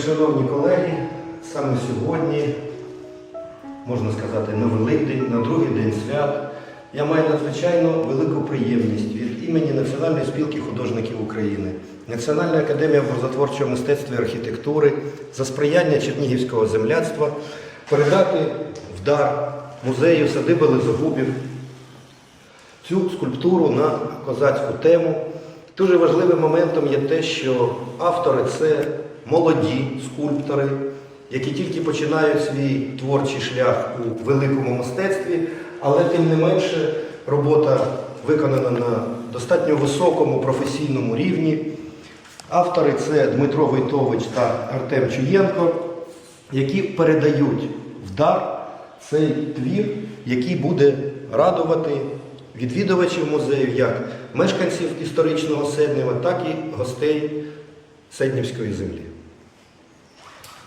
Вельмишановні колеги, саме сьогодні, можна сказати, на Великдень, на другий день свят, я маю надзвичайно велику приємність від імені Національної спілки художників України, Національної академії образотворчого мистецтва і архітектури за сприяння Чернігівського земляцтва передати в дар музею садиби Лизогубів цю скульптуру на козацьку тему. Дуже важливим моментом є те, що автори це молоді скульптори, які тільки починають свій творчий шлях у великому мистецтві, але тим не менше робота виконана на достатньо високому професійному рівні. Автори це Дмитро Войтович та Артем Чуєнко, які передають в дар цей твір, який буде радувати відвідувачів музею як мешканців історичного Седнева, так і гостей Седнівської землі.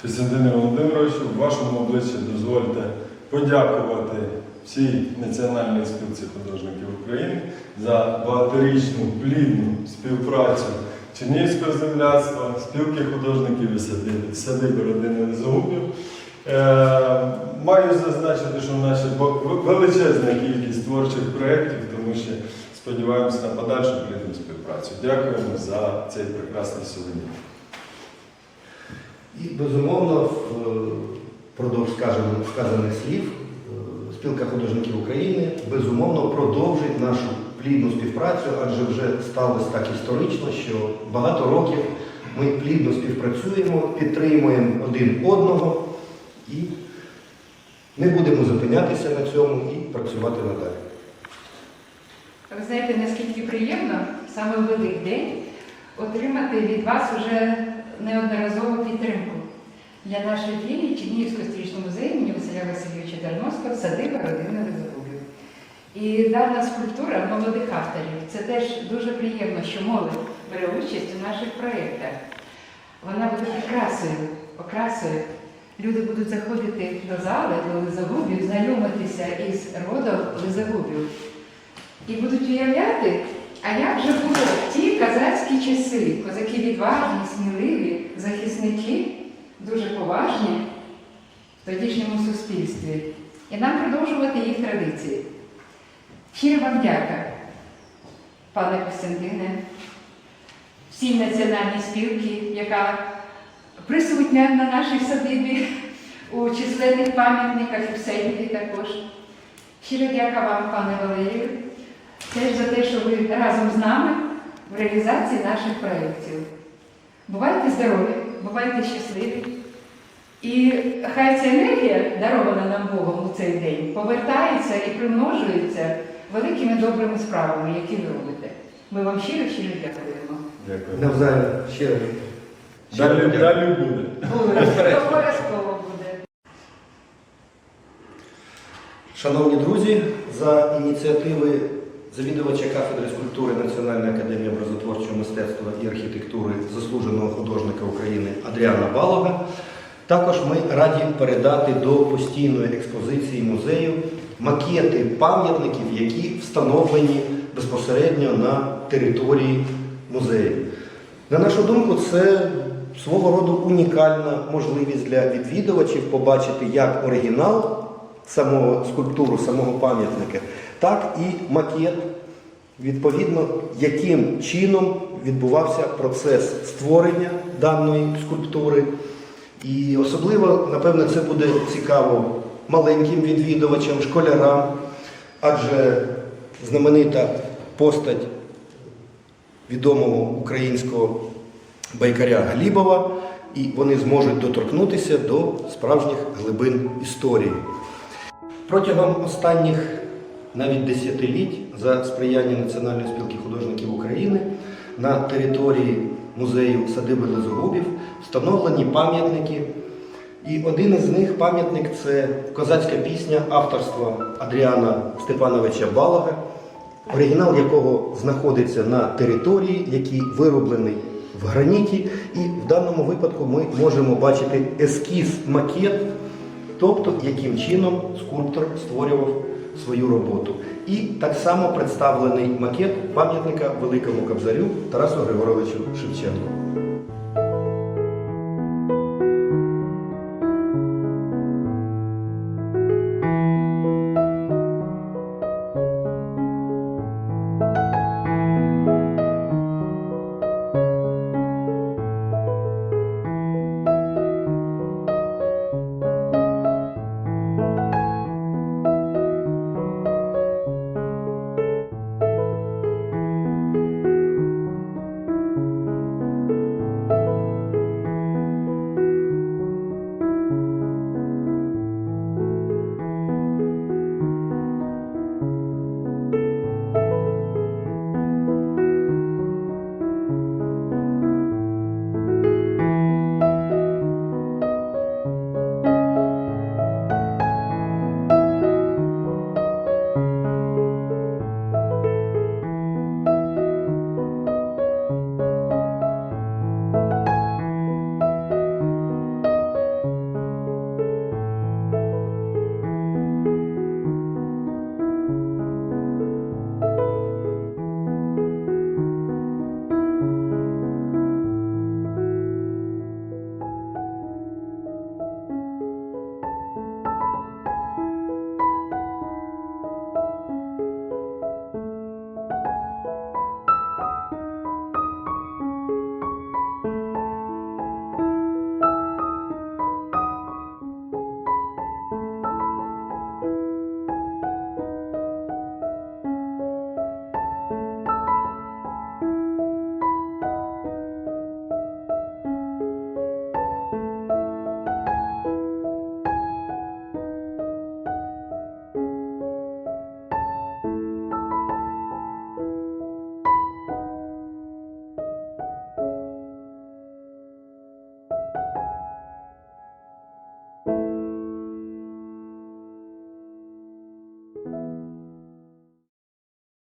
Костянтине Володимировичу, в вашому обличчі дозвольте подякувати всій Національній спілці художників України за багаторічну плідну співпрацю Чернігівського земляцтва, спілки художників і садиби, родини Лизогубів. Е, маю зазначити, що в нас величезна кількість творчих проєктів, тому що сподіваємося на подальшу плідну співпрацю. Дякуємо за цей прекрасний сувенір. І, безумовно, впродовж сказаних слів, е, Спілка художників України безумовно продовжить нашу плідну співпрацю, адже вже сталося так історично, що багато років ми плідно співпрацюємо, підтримуємо один одного і не будемо зупинятися на цьому і працювати надалі. Ви знаєте, наскільки приємно саме в Великдень отримати від вас уже неодноразову підтримку для нашої філії Чернігівського стрічного музею імені Василя Васильовича Тарновського садиба родини Лизогубів. І дана скульптура молодих авторів. Це теж дуже приємно, що молодь бере участь у наших проєктах. Вона буде прикрасою, окрасою. Люди будуть заходити до зали, до Лизогубів, знайомитися із родом Лизогубів. І будуть уявляти, а як же було ті казацькі часи, козаки відважні, сміливі, захисники, дуже поважні в тодішньому суспільстві. І нам продовжувати їх традиції. Щиро вам дяка, пане Костянтине, всій національній спілці, яка присутня на нашій садибі у численних пам'ятниках і в Сеймі також. Щиро дяка вам, пане Валерію, теж за те, що ви разом з нами в реалізації наших проєктів. Бувайте здорові, бувайте щасливі. І хай ця енергія, дарована нам Богом у цей день, повертається і примножується великими добрими справами, які ви робите. Ми вам щиро щиро дякуємо. Дякую. Навзаєм раз. Далі, далі буде. Обов'язково буде. Шановні друзі, за ініціативи завідувача кафедри скульптури Національної академії образотворчого мистецтва і архітектури заслуженого художника України Адріана Балога, також ми раді передати до постійної експозиції музею макети пам'ятників, які встановлені безпосередньо на території музею. На нашу думку, це свого роду унікальна можливість для відвідувачів побачити як оригінал самого скульптуру, самого пам'ятника, так і макет, відповідно, яким чином відбувався процес створення даної скульптури. І особливо, напевне, це буде цікаво маленьким відвідувачам, школярам, адже знаменита постать відомого українського байкаря Глібова, і вони зможуть доторкнутися до справжніх глибин історії. Протягом останніх навіть десятиліть за сприяння Національної спілки художників України на території музею садиби Лизогубів встановлені пам'ятники. І один із них пам'ятник це козацька пісня авторства Адріана Степановича Балага, оригінал якого знаходиться на території, який вироблений в граніті. І в даному випадку ми можемо бачити ескіз макет, тобто яким чином скульптор створював свою роботу. І так само представлений макет пам'ятника Великому Кобзарю Тарасу Григоровичу Шевченку.